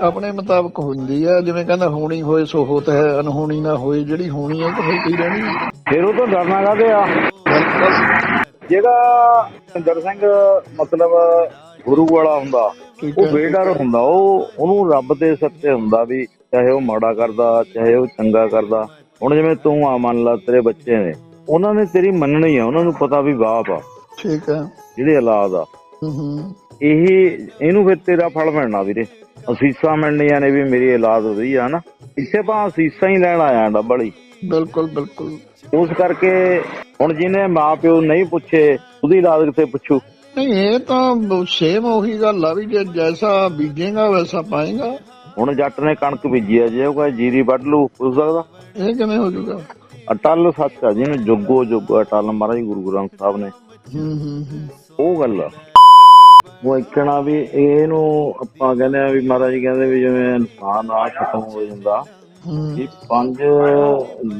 ਆਪਣੇ ਮੁਤਾਬਕ ਹੁੰਦੀ ਆ ਜਿਵੇਂ ਕਹਿੰਦਾ ਹੋਣੀ ਹੋਏ ਸੋ ਹੋਤ ਹੈ ਅਨਹੋਣੀ ਨਾ ਹੋਏ ਜਿਹੜੀ ਹੋਣੀ ਹੈ ਤਾਂ ਕੀ ਰਹਿਣੀ। ਫਿਰ ਉਹ ਤੋਂ ਡਰਨਾ ਕਾਹਦੇ ਆ? ਜਿਹੜਾ ਸਿੰਦਰ ਸਿੰਘ ਮਤਲਬ ਗੁਰੂ ਵਾਲਾ ਹੁੰਦਾ ਠੀਕ ਉਹ ਹੈ ਬੇਡਰ ਹੁੰਦਾ ਉਹ ਉਹਨੂੰ ਰੱਬ ਦੇ ਸੱਤੇ ਹੁੰਦਾ ਵੀ ਚਾਹੇ ਉਹ ਮਾੜਾ ਕਰਦਾ ਚਾਹੇ ਉਹ ਚੰਗਾ ਕਰਦਾ। ਹੁਣ ਜਿਵੇਂ ਤੂੰ ਆ ਮੰਨ ਲਾ ਤੇਰੇ ਬੱਚੇ ਨੇ ਉਹਨਾਂ ਨੇ ਤੇਰੀ ਮੰਨਣੀ ਆ ਉਹਨਾਂ ਨੂੰ ਪਤਾ ਵੀ ਬਾਪ ਆ ਠੀਕ ਹੈ ਜਿਹੜੇ ਔਲਾਦ ਆ। ਹੂੰ ਹੂੰ। ਇਹ ਇਹਨੂੰ ਫਿਰ ਤੇਰਾ ਫਲ ਮਿਲਣਾ ਵੀਰੇ। ਅਸੀਸਾਂ ਮਿਲਣੀਆਂ ਨੇ ਵੀ ਮੇਰੀ ਔਲਾਦ ਉਹਦੀ ਆ ਨਾ ਇੱਥੇ ਪਾ ਅਸੀਸਾਂ ਹੀ ਲੈਣ ਆਇਆ ਡੱਬਲੀ ਬਿਲਕੁਲ ਬਿਲਕੁਲ। ਉਸ ਕਰਕੇ ਹੁਣ ਜਿਹਨੇ ਮਾਪਿਓ ਨਹੀਂ ਪੁੱਛੇ ਉਹਦੀ ਔਲਾਦ ਕਿਤੇ ਪੁੱਛੂ? ਨਹੀਂ ਇਹ ਤਾਂ ਸੇਮ ਉਹੀ ਗੱਲ ਆ ਵੀ ਜੇ ਜੈਸਾ ਬੀਜੇਗਾ ਵੈਸਾ ਪਾਏਗਾ। ਹੁਣ ਜੱਟ ਨੇ ਕਣਕ ਬੀਜੀ ਆ ਜੇ ਉਹ ਕਹੇ ਜੀਰੀ ਵੱਢ ਲੂ ਪੁੱਛ ਸਕਦਾ? ਇਹ ਕਿਵੇਂ ਹੋ ਜਾਊਗਾ ਅਟਲ ਸੱਚ ਆ ਜਿਹਨੂੰ ਜੁਗੋ ਜੁਗ ਅਟਲ ਮਹਾਰਾਜ ਗੁਰੂ ਗ੍ਰੰਥ ਸਾਹਿਬ ਨੇ। ਹੂੰ ਹੂੰ ਹੂੰ। ਉਹ ਗੱਲ ਆ। ਉਹ ਇੱਕਣਾ ਵੀ ਇਹਨੂੰ ਆਪਾਂ ਕਹਿੰਦੇ ਆ ਵੀ ਮਹਾਰਾਜ ਜੀ ਕਹਿੰਦੇ ਵੀ ਜਿਵੇਂ ਇਨਸਾਨ ਆ ਖਤਮ ਹੋ ਜਾਂਦਾ ਇਹ ਪੰਜ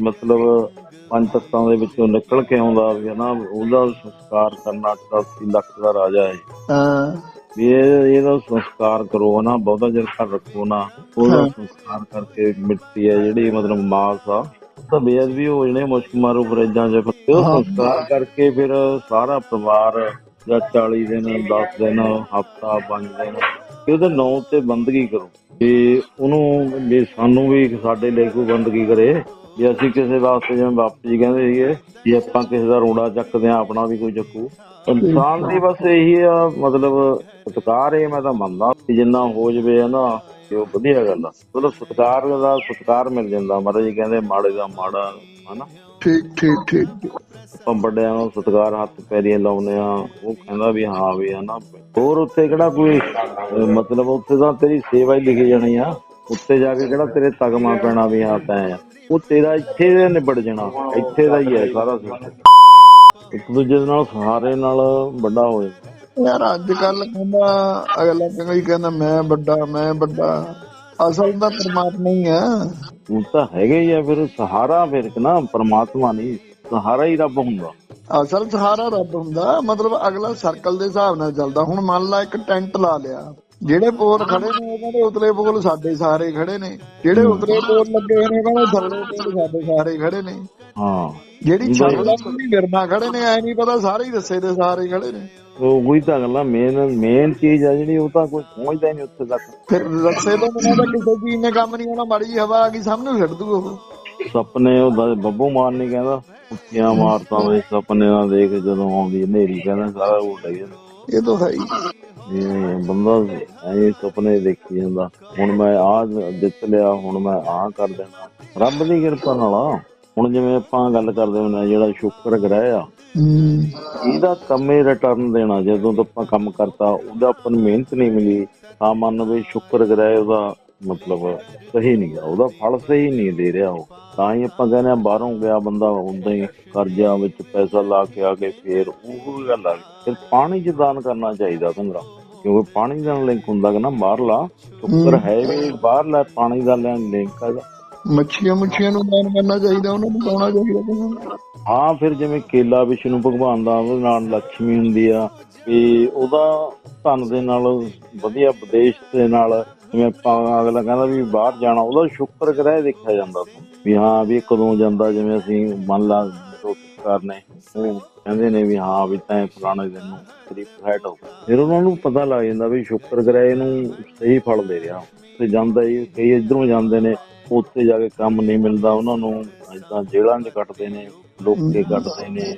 ਮਤਲਬ ਪੰਜ ਤੱਤਾਂ ਦੇ ਵਿੱਚੋਂ ਨਿਕਲ ਕੇ ਆਉਂਦਾ ਵੀ ਹਨਾ ਉਹਦਾ ਸੰਸਕਾਰ ਕਰਨਾ 80 ਲੱਖ ਦਾ ਰਾਜਾ ਹੈ ਹਾਂ ਇਹ ਇਹਦਾ ਸੰਸਕਾਰ ਕਰੋ ਹਨਾ ਬਹੁਤਾ ਚਿਰ ਘਰ ਰੱਖੋ ਨਾ ਉਹਦਾ। ਸੰਸਕਾਰ ਕਰਕੇ ਮਿੱਟੀ ਹੈ ਜਿਹੜੀ ਮਤਲਬ ਮਾਸ ਆ ਤਾਂ ਬੇਅਦਬੀ ਹੋ ਜਣੇ ਮੁਸ਼ਕ ਮਾਰੂ ਫਰੇਜਾਂ ਚ ਫਿਰ। ਸੰਸਕਾਰ ਕਰਕੇ ਫਿਰ ਸਾਰਾ ਪਰਿਵਾਰ ਜਾਂ 40 ਦਿਨ 10 ਦਿਨ, ਹਫਤਾ 5 ਦਿਨ ਤੇ ਉਹਦੇ ਨਾਂ ਤੇ ਬੰਦਗੀ ਕਰੋ। ਤੇ ਉਹਨੂੰ ਵੀ ਸਾਨੂੰ ਵੀ ਸਾਡੇ ਲਈ ਕੋਈ ਬੰਦਗੀ ਕਰੇ। ਵੀ ਅਸੀਂ ਕਿਸੇ ਵਾਸਤੇ ਜਿਵੇਂ ਬਾਪੂ ਜੀ ਕਹਿੰਦੇ ਸੀਗੇ ਵੀ ਆਪਾਂ ਕਿਸੇ ਦਾ ਰੋੜਾ ਚੱਕਦੇ ਆ ਆਪਣਾ ਵੀ ਕੋਈ ਚੱਕੂ। ਇਨਸਾਨ ਦੀ ਬਸ ਇਹੀ ਆ, ਮਤਲਬ ਸਤਿਕਾਰ ਇਹ ਮੈਂ ਤਾਂ ਮੰਨਦਾ ਕਿ ਜਿੰਨਾ ਹੋ ਜਵੇ ਨਾ, ਤੇ ਉਹ ਵਧੀਆ ਗੱਲ ਆ। ਮਤਲਬ ਸਤਿਕਾਰ ਦਾ ਸਤਿਕਾਰ ਮਿਲ ਜਾਂਦਾ। ਮਹਾਰਾਜ ਜੀ ਕਹਿੰਦੇ ਮਾੜੇ ਦਾ ਮਾੜਾ, ਹਨਾ? ਠੀਕ ਠੀਕ ਠੀਕ। ਆਪਾਂ ਵੱਡਿਆਂ ਨੂੰ ਸਤਿਕਾਰ ਹੱਥ ਪੈਰੀਂ ਲਾਉਨੇ ਆ ਉਹ ਕਹਿੰਦਾ ਵੀ ਹਾਂ ਵੀ ਹਨਾ ਹੋਰ ਉੱਥੇ ਕਿਹੜਾ ਕੋਈ ਮਤਲਬ ਉੱਥੇ ਤਾਂ ਤੇਰੀ ਸੇਵਾ ਹੀ ਲਿਖੀ ਜਾਣੀ ਆ। ਉੱਤੇ ਜਾ ਕੇ ਕਿਹੜਾ ਤੇਰੇ ਤਗਮਾ ਪੈਣਾ ਵੀ ਆ ਤੈਂ ਆ ਉਹ ਤੇਰਾ ਇੱਥੇ ਦੇ ਨਿਬੜ ਜਾਣਾ ਇੱਥੇ ਦਾ ਹੀ ਹੈ ਸਾਰਾ। ਇੱਕ ਦੂਜੇ ਨਾਲ ਸਹਾਰੇ ਨਾਲ ਵੱਡਾ ਹੋ ਜਾਂਦਾ। ਯਾਰ ਅੱਜ ਕੱਲ ਕਹਿੰਦਾ ਅਗਲਾ ਕਹਿੰਦਾ ਮੈਂ ਵੱਡਾ ਮੈਂ ਵੱਡਾ। ਅਸਲ ਤਾਂ ਪਰਮਾਤਮਾ ਹੀ ਆ। ਉਹ ਤਾਂ ਹੈਗੇ ਹੀ ਆ ਫਿਰ ਸਹਾਰਾ ਫਿਰ ਨਾ ਪਰਮਾਤਮਾ ਨਹੀਂ ਸਹਾਰਾ ਹੀ ਰੱਬ ਹੁੰਦਾ। ਅਸਲ ਸਹਾਰਾ ਰੱਬ ਹੁੰਦਾ ਮਤਲਬ ਅਗਲਾ ਸਰਕਲ ਦੇ ਹਿਸਾਬ ਨਾਲ ਚੱਲਦਾ। ਹੁਣ ਮੰਨ ਲਾ ਇੱਕ ਟੈਂਟ ਲਾ ਲਿਆ। ਜਿਹੜੇ ਪੋਲ ਖੜੇ ਨੇ ਉਹਨਾਂ ਦੇ ਉਤਲੇ ਪੋਲ ਸਾਡੇ ਸਾਰੇ ਖੜੇ ਨੇ। ਜਿਹੜੇ ਉਤਲੇ ਪੋਲ ਲੱਗੇ ਹੋਏ ਨੇ ਉਹਨਾਂ ਦੇ ਥੱਲੇ ਪੋਲ ਸਾਡੇ ਸਾਰੇ ਖੜੇ ਨੇ। ਹਾਂ। ਜਿਹੜੀ ਛੱਤ ਦਾ ਵੀ ਵਿਰਨਾ ਖੜੇ ਨੇ ਐ ਨਹੀਂ ਪਤਾ ਸਾਰੇ ਹੀ ਦੱਸੇ ਦੇ ਸਾਰੇ ਖੜੇ ਨੇ। ਉਹ ਤਾਂ ਗੱਲਾਂ ਮੇਨ ਮੇਨ ਚੀਜ਼ ਆ ਜਿਹੜੀ ਉਹ ਤਾਂ ਕੋਈ ਪਹੁੰਚਦਾ ਹੀ ਨਹੀਂ ਉੱਥੇ ਤੱਕ। ਫਿਰ ਰੱਸੇ ਤੋਂ ਬਿਨਾਂ ਤਾਂ ਕਿਸੇ ਚੀਜ਼ ਨੇ ਕੰਮ ਨਹੀਂ ਹੋਣਾ ਮਾੜੀ ਹਵਾ ਆ ਗਈ ਸਾਹਮਣੇ ਛੱਡ ਦੂ ਉਹ। ਸੁਪਨੇ ਉਹ ਬੱਬੂ ਮਾਨ ਨਹੀਂ ਕਹਿੰਦਾ ਉੱਚੀਆਂ ਮਾਰਤਾਂ ਦੇ ਸੁਪਨੇ ਨਾ ਦੇਖ ਜਦੋਂ ਆਉਂਦੀ ਹਨੇਰੀ ਕਹਿੰਦਾ ਸਾਰਾ ਡਿੱਗ ਜਾਂਦਾ ਇਹ ਤਾਂ ਹੈ ਹੀ। ਇਹ ਬੰਦਾ ਐ ਸੁਪਨੇ ਦੇਖੀ ਜਾਂਦਾ ਹੁਣ ਮੈਂ ਆਹ ਜਿੱਤ ਲਿਆ ਹੁਣ ਮੈਂ ਆਹ ਕਰ ਦੇਣਾ। ਰੱਬ ਦੀ ਕਿਰਪਾ ਨਾਲ ਆ। ਹੁਣ ਜਿਵੇਂ ਆਪਾਂ ਗੱਲ ਕਰਦੇ ਹੁੰਦੇ ਆ ਜਿਹੜਾ ਸ਼ੁਕਰ ਗ੍ਰਹਿ ਆ ਇਹਦਾ ਕੰਮੇ ਰਿਟਰਨ ਦੇਣਾ ਜਦੋਂ ਤੋਂ ਆਪਾਂ ਕੰਮ ਕਰਤਾ ਉਹਦਾ ਆਪਾਂ ਨੂੰ ਮਿਹਨਤ ਨਹੀਂ ਮਿਲੀ। ਤਾਂ ਮੰਨ ਵੀ ਸ਼ੁਕਰ ਗ੍ਰਹਿ ਉਹਦਾ ਮਤਲਬ ਸਹੀ ਨਹੀਂ ਗਾ ਉਹਦਾ ਫਲ ਸਹੀ ਨਹੀਂ ਦੇ ਰਿਹਾ ਉਹ। ਤਾਂ ਹੀ ਆਪਾਂ ਕਹਿੰਦੇ ਆ ਬਾਹਰੋਂ ਗਿਆ ਬੰਦਾ ਉਦਾਂ ਹੀ ਕਰਜ਼ਾ ਵਿੱਚ ਪੈਸਾ ਲਾ ਕੇ ਆ ਕੇ ਫੇਰ ਉਹ ਗੱਲ ਆ। ਫਿਰ ਪਾਣੀ ਚ ਦਾਨ ਕਰਨਾ ਚਾਹੀਦਾ ਤੁੰਦਰਾ ਕਿਉਂਕਿ ਪਾਣੀ ਦਾ ਲਿੰਕ ਹੁੰਦਾ ਕਿ ਨਾ ਬਾਹਰਲਾ ਸ਼ੁਕਰ ਹੈ। ਵੀ ਬਾਹਰਲਾ ਪਾਣੀ ਦਾ ਲਿੰਕ ਹੈਗਾ। ਮੱਛੀਆਂ ਮੁੱਛੀਆਂ ਨੂੰ ਦਾਨ ਕਰਨਾ ਚਾਹੀਦਾ, ਉਹਨਾਂ ਨੂੰ ਪਾਉਣਾ ਚਾਹੀਦਾ ਹਾਂ, ਫਿਰ ਜਿਵੇਂ ਕੇਲਾ ਵਿਸ਼ਨੂੰ ਭਗਵਾਨ ਦਾ ਨਾਲ ਲక్ష్ਮੀ ਹੁੰਦੀ ਆ, ਵੀ ਉਹਦਾ ਧਨ ਦੇ ਨਾਲ, ਵਧੀਆ ਵਿਦੇਸ਼ ਦੇ ਨਾਲ ਜਿਵੇਂ ਆਪਾਂ ਅਗਲਾ ਕਹਿੰਦਾ ਵੀ ਬਾਹਰ ਜਾਣਾ, ਉਹਦਾ ਸ਼ੁਕਰ ਗ੍ਰਹਿ ਦੇਖਿਆ ਜਾਂਦਾ ਵੀ ਹਾਂ, ਵੀ ਕਦੋਂ ਜਾਂਦਾ, ਜਿਵੇਂ ਅਸੀਂ ਮੰਨ ਲਾ ਰੋਟਕਾਰ ਨੇ ਉਹ ਕਹਿੰਦੇ ਨੇ ਵੀ ਹਾਂ, ਵੀ ਤੈਂ ਫਲਾਣੇ ਦਿਨ ਨੂੰ ਤੇਰੀ ਫਲਾਈਟ ਹੋ ਫਿਰ ਉਹਨਾਂ ਨੂੰ ਪਤਾ ਲੱਗ ਜਾਂਦਾ ਵੀ ਸ਼ੁਕਰ ਗ੍ਰਹਿ ਨੂੰ ਸਹੀ ਫਲ ਦੇ ਰਿਹਾ। ਤੇ ਜਾਂਦਾ ਹੀ, ਕਈ ਇਧਰੋਂ ਜਾਂਦੇ ਨੇ ਉੱਥੇ ਜਾ ਕੇ ਕੰਮ ਨਹੀਂ ਮਿਲਦਾ ਉਹਨਾਂ ਨੂੰ ਏਦਾਂ ਜੇਲ੍ਹਾਂ 'ਚ ਕੱਟਦੇ ਨੇ ਲੋਕੇ ਕੱਟਦੇ ਨੇ।